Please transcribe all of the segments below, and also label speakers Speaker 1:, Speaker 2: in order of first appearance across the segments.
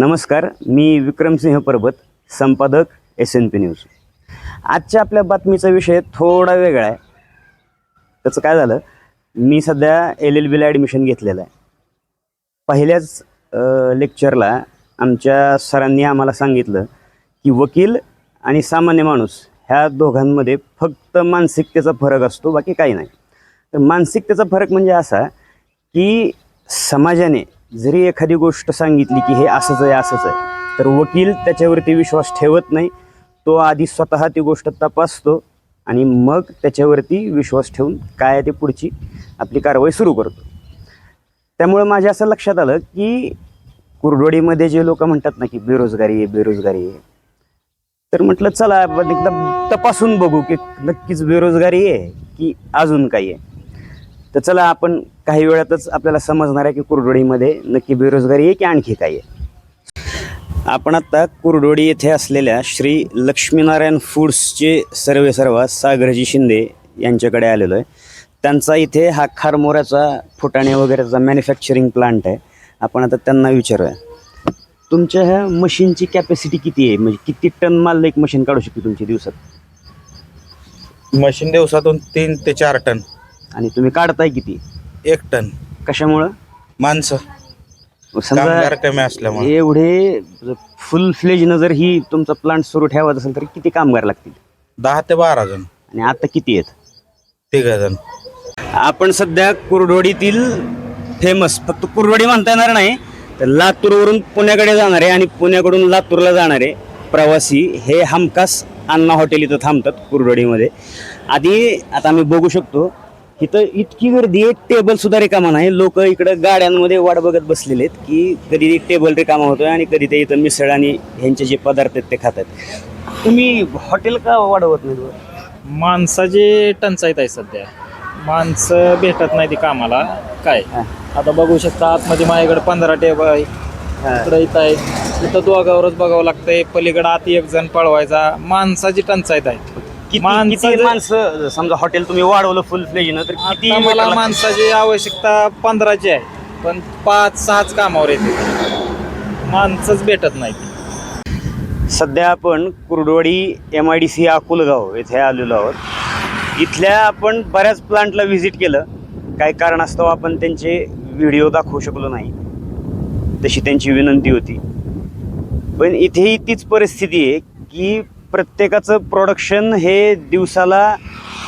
Speaker 1: नमस्कार मी विक्रमसिंह परबत संपादक S N P news आजच्या आपल्या बातमीचा विषय थोडा वेगळा आहे. त्याचं काय झालं मी सध्या एल एल बीला ॲडमिशन घेतलेलं आहे. पहिल्याच लेक्चरला आमच्या सरांनी आम्हाला सांगितलं की वकील आणि सामान्य माणूस ह्या दोघांमध्ये फक्त मानसिकतेचा फरक असतो बाकी काही नाही. तर मानसिकतेचा फरक म्हणजे असा की समाजाने जरी एखादी गोष्ट सांगितली की हे असंच आहे असंच आहे तर वकील त्याच्यावरती विश्वास ठेवत नाही. तो आधी स्वतः ती गोष्ट तपासतो आणि मग त्याच्यावरती विश्वास ठेवून काय आहे ते पुढची आपली कारवाई सुरू करतो. त्यामुळं माझ्या असं लक्षात आलं की कुरडोडीमध्ये जे लोक म्हणतात ना की बेरोजगारी आहे बेरोजगारी आहे तर म्हटलं चला आपण एकदा तपासून बघू की नक्कीच बेरोजगारी आहे की अजून काही आहे. तर चला आपण काही वेळातच आपल्याला समजणार आहे की कुरडोडीमध्ये नक्की बेरोजगारी आहे की आणखी काही आहे? आपण आत्ता कुरडोडी येथे असलेल्या श्री लक्ष्मीनारायण फूड्सचे सर्वे सर्वा सागरजी शिंदे यांच्याकडे आलेलो आहे. त्यांचा इथे हा खारमोऱ्याचा फुटाणे वगैरेचा मॅन्युफॅक्चरिंग प्लांट आहे. आपण आता त्यांना विचारूया. तुमच्या ह्या मशीनची कॅपॅसिटी किती आहे? म्हणजे किती टन माल एक मशीन काढू शकते तुमच्या दिवसात?
Speaker 2: मशीन दिवसातून तीन ते चार टन.
Speaker 1: आणि तुम्ही काढताय किती?
Speaker 2: एक टन.
Speaker 1: कशामुळं?
Speaker 2: माणसं.
Speaker 1: समजा
Speaker 2: कमी असल्यामुळे.
Speaker 1: एवढे फुल फ्लेजनं जर ही तुमचा प्लांट सुरू ठेवायचा असेल तर किती कामगार लागतील?
Speaker 2: दहा ते बारा जण.
Speaker 1: आणि आता किती आहेत?
Speaker 2: तिघ जण.
Speaker 1: आपण सध्या कुरडोडीतील फेमस फक्त कुरडोडी म्हणता येणार नाही तर लातूरवरून पुण्याकडे जाणारे आणि पुण्याकडून लातूरला जाणारे प्रवासी हे हमखास अण्णा हॉटेल इथं थांबतात कुरडोडीमध्ये. आधी आता आम्ही बघू शकतो इथं इतकी गर्दी आहे टेबल सुद्धा रिकामा नाही. लोक इकडं गाड्यांमध्ये वाट बघत बसलेले आहेत की कधी टेबल रिकामा होतोय आणि कधी ते इथं मिसळ आणि ह्यांचे जे पदार्थ आहेत ते खातात. तुम्ही हॉटेल का वाढवत नाही?
Speaker 3: माणसाची टंचाईत आहे सध्या माणसं भेटत नाही ती कामाला. काय. आता बघू शकता आतमध्ये माझ्याकडे पंधरा टेबल आहे. इकडे इथं आहे. इथं दोघावरच बघावं लागतंय. पलीकडे आत एक जण पळवायचा. माणसाची टंचाईत आहे
Speaker 1: किती
Speaker 3: माणसं
Speaker 1: किती
Speaker 3: जे-
Speaker 1: माणसं समजा हॉटेल तुम्ही वाढवलं फुल फ्लेजनं तर किती
Speaker 3: आता मला
Speaker 1: लागतील?
Speaker 3: माणसाची आवश्यकता पंधराची आहे पण पाच सहाच कामावर येते. माणसंच भेटत नाही.
Speaker 1: सध्या आपण Kurduwadi M I D C Akolgaon येथे आलेलो आहोत. इथल्या आपण बऱ्याच प्लांटला व्हिजिट केलं. काही कारणास्तव आपण त्यांचे व्हिडिओ दाखवू शकलो नाही. तशी त्यांची विनंती होती. पण इथेही तीच परिस्थिती आहे की प्रत्येकाचं प्रोडक्शन हे दिवसाला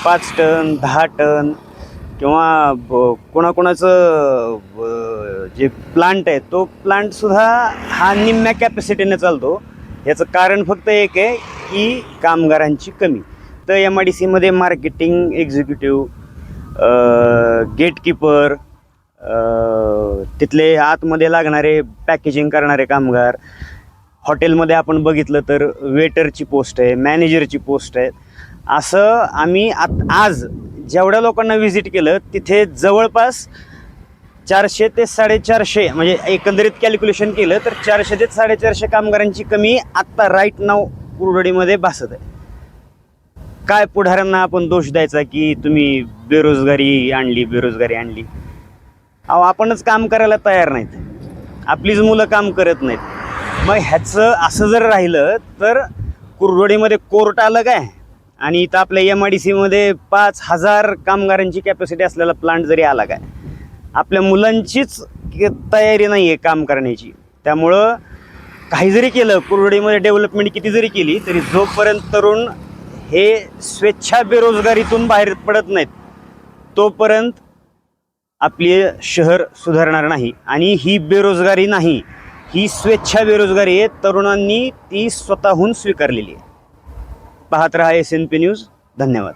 Speaker 1: पाच टन दहा टन किंवा ब- कोणाकोणाचं जे प्लांट आहे तो प्लांटसुद्धा हा निम्म्या कॅपॅसिटीने चालतो. याचं कारण फक्त एक आहे की कामगारांची कमी. तर एम आय डी सीमध्ये मार्केटिंग एक्झिक्युटिव्ह गेटकीपर तिथले आतमध्ये लागणारे पॅकेजिंग करणारे कामगार हॉटेलमध्ये आपण बघितलं तर वेटरची पोस्ट आहे मॅनेजरची पोस्ट आहे असं आम्ही आत आज जेवढ्या लोकांना व्हिजिट केलं तिथे जवळपास चारशे ते साडेचारशे म्हणजे एकंदरीत कॅल्क्युलेशन केलं तर चारशे ते साडेचारशे कामगारांची कमी आत्ता राईट नाव कुरडडीमध्ये भासत आहे. काय पुढाऱ्यांना आपण दोष द्यायचा की तुम्ही बेरोजगारी आणली बेरोजगारी आणली? अहो आपणच काम करायला तयार नाहीत. आपलीच मुलं काम करत नाहीत. मग ह्याचं असं जर राहिलं तर कुरडोडीमध्ये कोर्ट आलं काय? आणि इथं आपल्या एम आय डी सीमध्ये पाच हजार कामगारांची कॅपॅसिटी असलेला प्लांट जरी आला काय? आपल्या मुलांचीच तयारी नाही आहे काम करण्याची. त्यामुळं काही जरी केलं कुरडीमध्ये डेव्हलपमेंट किती जरी केली तरी जोपर्यंत तरुण हे स्वेच्छा बेरोजगारीतून बाहेर पडत नाहीत तोपर्यंत आपले शहर सुधारणार नाही. आणि ही बेरोजगारी नाही. ही स्वेच्छा बेरोजगारी आहे. तरुणांनी ती स्वतःहून स्वीकारलेली आहे. पाहत रहा एस एन पी न्यूज धन्यवाद.